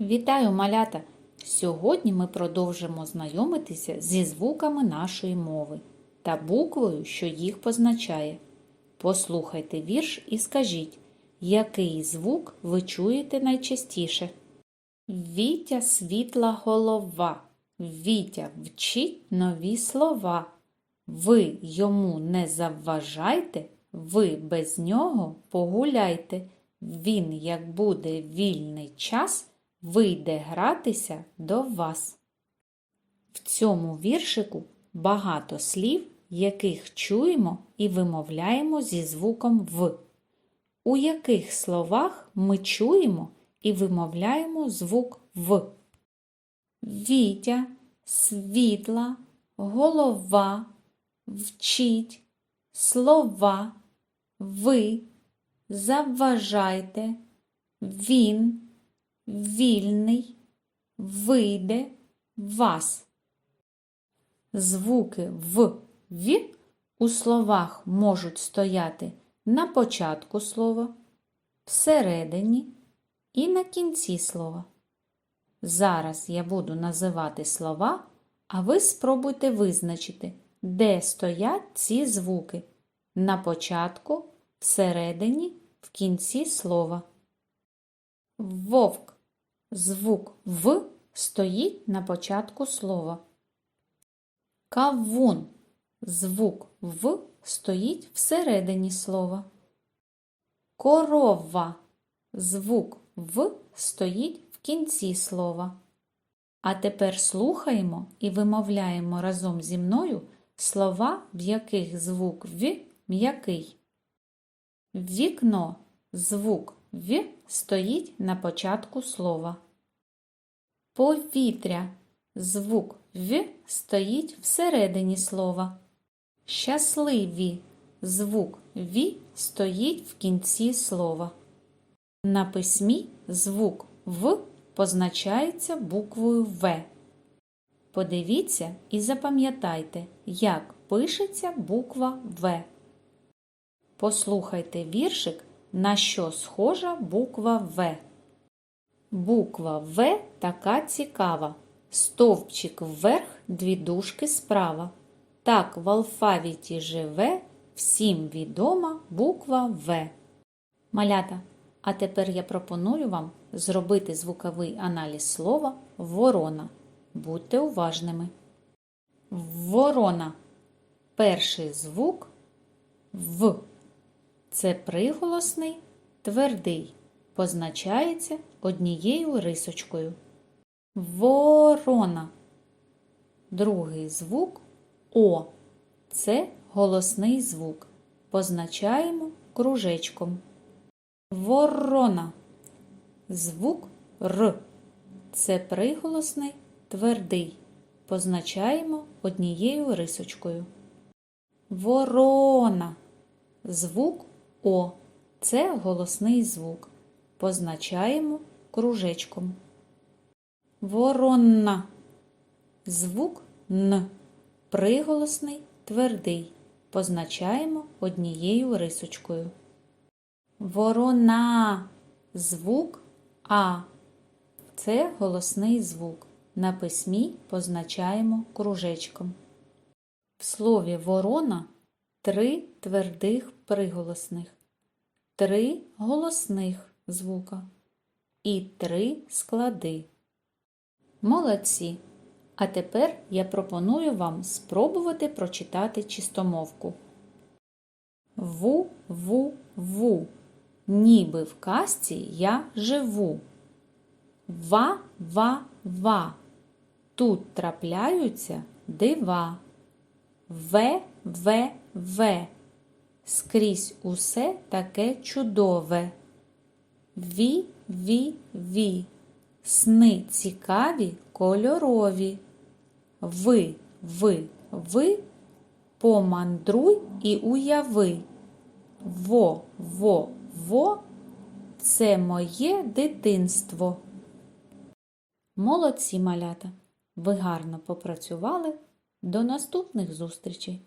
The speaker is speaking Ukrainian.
Вітаю, малята! Сьогодні ми продовжимо знайомитися зі звуками нашої мови та буквою, що їх позначає. Послухайте вірш і скажіть, який звук ви чуєте найчастіше? Вітя світла голова, Вітя вчить нові слова. Ви йому не завважайте, ви без нього погуляйте. Він, як буде вільний час, вийде гратися до вас. В цьому віршику багато слів, яких чуємо і вимовляємо зі звуком В. У яких словах ми чуємо і вимовляємо звук В? Вітя, світла, голова, вчить, слова, ви, завважайте, він, вільний, вийде, вас. Звуки в, в у словах можуть стояти на початку слова, всередині і на кінці слова. Зараз я буду називати слова, а ви спробуйте визначити, де стоять ці звуки на початку, всередині, в кінці слова. Вовк. Звук В стоїть на початку слова. Кавун. Звук В стоїть всередині слова. Корова. Звук В стоїть в кінці слова. А тепер слухаємо і вимовляємо разом зі мною слова, в яких звук В м'який. Вікно. Звук В стоїть на початку слова. Повітря. Звук В стоїть всередині слова. Щасливі. Звук В стоїть в кінці слова. На письмі звук В позначається буквою В. Подивіться і запам'ятайте, як пишеться буква В. Послухайте віршик, на що схожа буква В. Буква В така цікава. Стовпчик вверх, дві дужки справа. Так в алфавіті живе всім відома буква В. Малята, а тепер я пропоную вам зробити звуковий аналіз слова ворона. Будьте уважними. Ворона. Перший звук В. Це приголосний твердий. Позначається однією рисочкою. Ворона. Другий звук О. Це голосний звук. Позначаємо кружечком. Ворона. Звук Р. Це приголосний твердий. Позначаємо однією рисочкою. Ворона. Звук О. Це голосний звук. Позначаємо кружечком. Ворона. Звук Н. Приголосний твердий. Позначаємо однією рисочкою. Ворона. Звук А. Це голосний звук. На письмі позначаємо кружечком. В слові ворона три твердих приголосних, три голосних звука і три склади. Молодці! А тепер я пропоную вам спробувати прочитати чистомовку. Ву-ву-ву, ніби в казці я живу. Ва-ва-ва, тут трапляються дива. Ве-ве-ве, скрізь усе таке чудове. Ві-ві-ві, сни цікаві кольорові. Ви, ви, ви, помандруй і уяви. Во, во, во, це моє дитинство. Молодці малята! Ви гарно попрацювали. До наступних зустрічей!